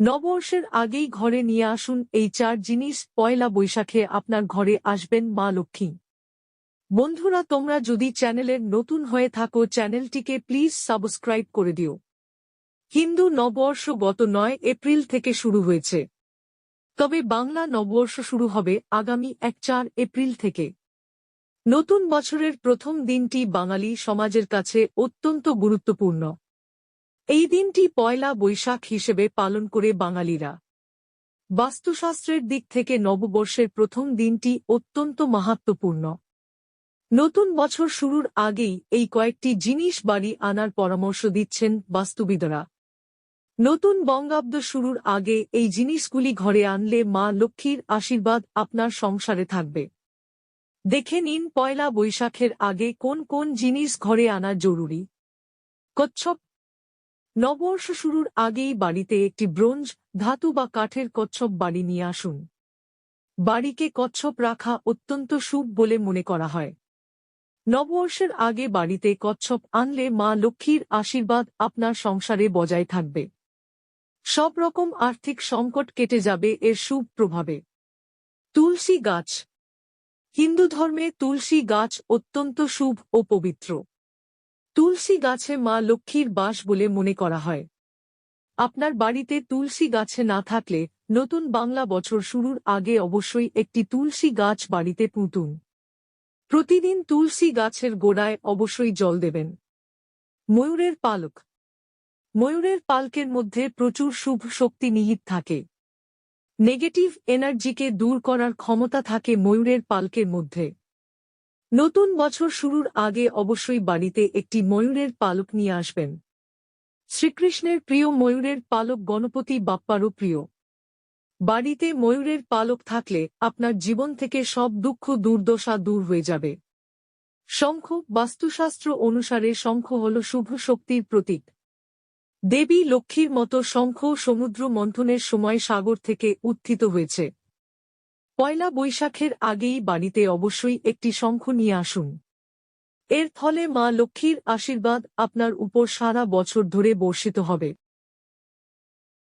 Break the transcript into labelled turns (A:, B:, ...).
A: নববর্ষের আগেই ঘরে নিয়ে আসুন এই চার জিনিস। পয়লা বৈশাখে আপনার ঘরে আসবেন মা লক্ষ্মী। বন্ধুরা, তোমরা যদি চ্যানেলের নতুন হয়ে থাকো, চ্যানেলটিকে প্লিজ সাবস্ক্রাইব করে দিও। হিন্দু নববর্ষ গত নয় এপ্রিল থেকে শুরু হয়েছে। তবে বাংলা নববর্ষ শুরু হবে আগামী এক চার এপ্রিল থেকে। নতুন বছরের প্রথম দিনটি বাঙালি সমাজের কাছে অত্যন্ত গুরুত্বপূর্ণ। এই দিনটি পয়লা বৈশাখ হিসেবে পালন করে বাঙালিরা। বাস্তুশাস্ত্রের দিক থেকে নববর্ষের প্রথম দিনটি অত্যন্ত মাহাত্মপূর্ণ নতুন বছর শুরুর আগেই এই কয়েকটি জিনিস বাড়ি আনার পরামর্শ দিচ্ছেন বাস্তুবিদরা। নতুন বঙ্গাব্দ শুরুর আগে এই জিনিসগুলি ঘরে আনলে মা লক্ষ্মীর আশীর্বাদ আপনার সংসারে থাকবে। দেখে নিন পয়লা বৈশাখের আগে কোন কোন জিনিস ঘরে আনা জরুরি। কচ্ছপ নববর্ষ শুরুর আগেই বাড়িতে একটি ব্রোঞ্জ, ধাতু বা কাঠের কচ্ছপ বাড়ি নিয়ে আসুন। বাড়িকে কচ্ছপ রাখা অত্যন্ত শুভ বলে মনে করা হয়। নববর্ষের আগে বাড়িতে কচ্ছপ আনলে মা লক্ষ্মীর আশীর্বাদ আপনার সংসারে বজায় থাকবে। সব রকম আর্থিক সংকট কেটে যাবে এর শুভ প্রভাবে। তুলসী গাছ। হিন্দু ধর্মে তুলসী গাছ অত্যন্ত শুভ ও পবিত্র। তুলসী গাছে মা লক্ষ্মীর বাস বলে মনে করা হয়। আপনার বাড়িতে তুলসী গাছে না থাকলে নতুন বাংলা বছর শুরুর আগে অবশ্যই একটি তুলসী গাছ বাড়িতে পুঁতুন। প্রতিদিন তুলসী গাছের গোড়ায় অবশ্যই জল দেবেন। ময়ূরের পালক। ময়ূরের পালকের মধ্যে প্রচুর শুভ শক্তি নিহিত থাকে। নেগেটিভ এনার্জিকে দূর করার ক্ষমতা থাকে ময়ূরের পালকের মধ্যে। নতুন বছর শুরুর আগে অবশ্যই বাড়িতে একটি ময়ূরের পালক নিয়ে আসবেন। শ্রীকৃষ্ণের প্রিয় ময়ূরের পালক গণপতি বাপ্পারও প্রিয়। বাড়িতে ময়ূরের পালক থাকলে আপনার জীবন থেকে সব দুঃখ, দুর্দশা দূর হয়ে যাবে। শঙ্খ বাস্তুশাস্ত্র অনুসারে শঙ্খ হল শুভ শক্তির প্রতীক। দেবী লক্ষ্মীর মতো শঙ্খ সমুদ্র মন্থনের সময় সাগর থেকে উত্থিত হয়েছে। পয়লা বৈশাখের আগেই বাড়িতে অবশ্যই একটি শঙ্খ নিয়ে আসুন। এর ফলে মা লক্ষ্মীর আশীর্বাদ আপনার উপর সারা বছর ধরে বর্ষিত হবে।